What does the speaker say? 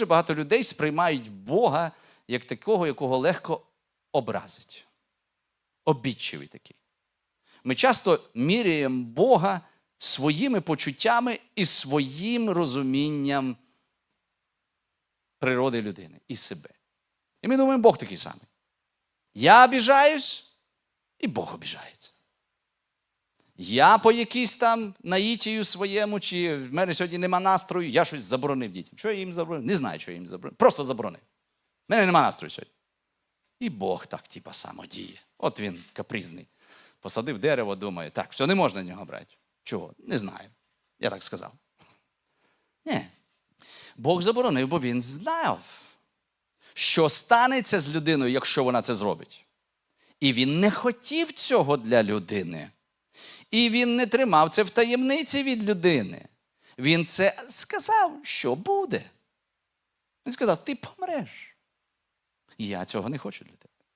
дуже багато людей сприймають Бога як такого, якого легко образить. Обідчивий такий. Ми часто міряємо Бога своїми почуттями і своїм розумінням природи людини і себе. І ми думаємо, Бог такий самий. Я обіжаюсь, і Бог обіжається. Я по якійсь там наїтію своєму, чи в мене сьогодні нема настрою, я щось заборонив дітям. Що я їм заборонив? Не знаю, що я їм заборонив. Просто заборонив. В мене нема настрою сьогодні. І Бог так, типа, само діє. От він капризний. Посадив дерево, думає, так, все, не можна нього брати. Чого? Не знаю. Я так сказав. Ні. Бог заборонив, бо він знав, що станеться з людиною, якщо вона це зробить. І він не хотів цього для людини. І він не тримав це в таємниці від людини. Він це сказав, що буде. Він сказав: ти помреш. Я цього не хочу для тебе.